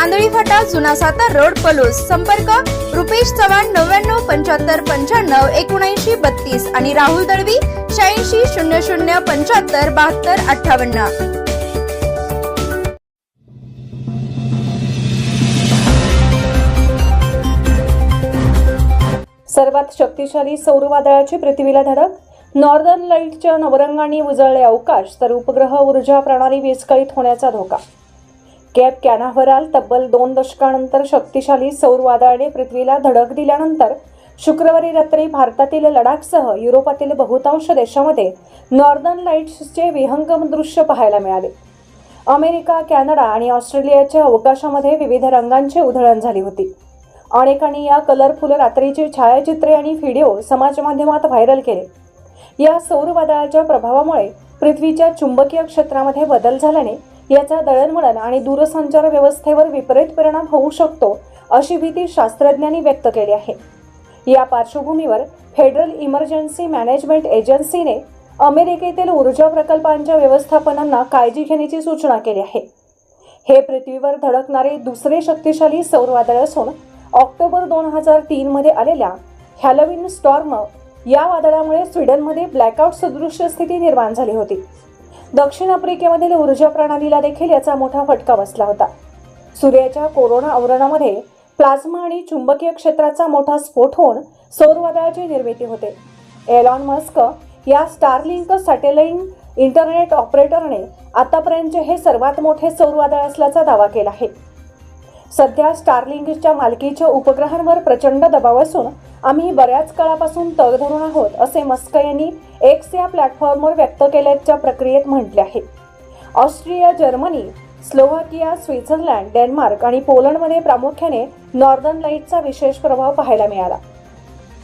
Andhali फाटा जुना Satara road Palus. संपर्क रुपेश चव्हाण नव्याण्णव पंच्याहत्तर पंच्याण्णव एकोणऐंशी बत्तीस आणि राहुल दळवी शहाऐंशी शून्य शून्य पंच्याहत्तर बहात्तर अठ्ठावन्न. सर्वात शक्तिशाली सौर वादळाची पृथ्वीला धडक. नॉर्दर्न लाईटच्या नवरंगांनी उजळले अवकाश तर उपग्रह ऊर्जा प्रणाली विस्कळीत होण्याचा धोका. कॅप कॅनाव्हराल तब्बल दोन दशकानंतर शक्तिशाली सौर वादळाने पृथ्वीला धडक दिल्यानंतर शुक्रवारी रात्री भारतातील लडाखसह युरोपातील बहुतांश देशामध्ये नॉर्दर्न लाईट्सचे विहंगम दृश्य पाहायला मिळाले. अमेरिका कॅनडा आणि ऑस्ट्रेलियाच्या अवकाशामध्ये विविध रंगांची उधळण झाली होती. अनेकांनी या कलरफुल रात्रीची छायाचित्रे आणि व्हिडिओ समाजमाध्यमात व्हायरल केले. या सौर वादळाच्या प्रभावामुळे पृथ्वीच्या चुंबकीय क्षेत्रामध्ये बदल झाल्याने याचा दळणवळण आणि दूरसंचार व्यवस्थेवर विपरीत परिणाम होऊ शकतो अशी भीती शास्त्रज्ञांनी व्यक्त केली आहे. या पार्श्वभूमीवर फेडरल इमर्जन्सी मॅनेजमेंट एजन्सीने अमेरिकेतील ऊर्जा प्रकल्पांच्या व्यवस्थापनांना काळजी घेण्याची सूचना केली आहे. हे पृथ्वीवर धडकणारे दुसरे शक्तिशाली सौरवादळ असून ऑक्टोबर दोन हजार तीनमध्ये आलेल्या हॅलोविन स्टॉर्म या वादळामुळे स्वीडनमध्ये ब्लॅकआउट सदृश्य स्थिती निर्माण झाली होती. दक्षिण आफ्रिकेमधील ऊर्जा प्रणालीला देखील याचा मोठा फटका बसला होता. सूर्याच्या कोरोना आवरणामध्ये प्लाझ्मा आणि चुंबकीय क्षेत्राचा मोठा स्फोट होऊन सौरवादळाची निर्मिती होते. एलॉन मस्क या स्टारलिंक सॅटेलाईट इंटरनेट ऑपरेटरने आतापर्यंतचे हे सर्वात मोठे सौरवादळ असल्याचा दावा केला आहे. सध्या स्टारलिंगच्या मालकीच्या उपग्रहांवर प्रचंड दबाव असून आम्ही बऱ्याच काळापासून तग धरून आहोत असे मस्क यांनी एक्स या प्लॅटफॉर्मवर व्यक्त केल्याच्या प्रक्रियेत म्हटले आहे. Austria Germany Slovakia Switzerland Denmark आणि पोलंडमध्ये प्रामुख्याने नॉर्दर्न लाईटचा विशेष प्रभाव पाहायला मिळाला.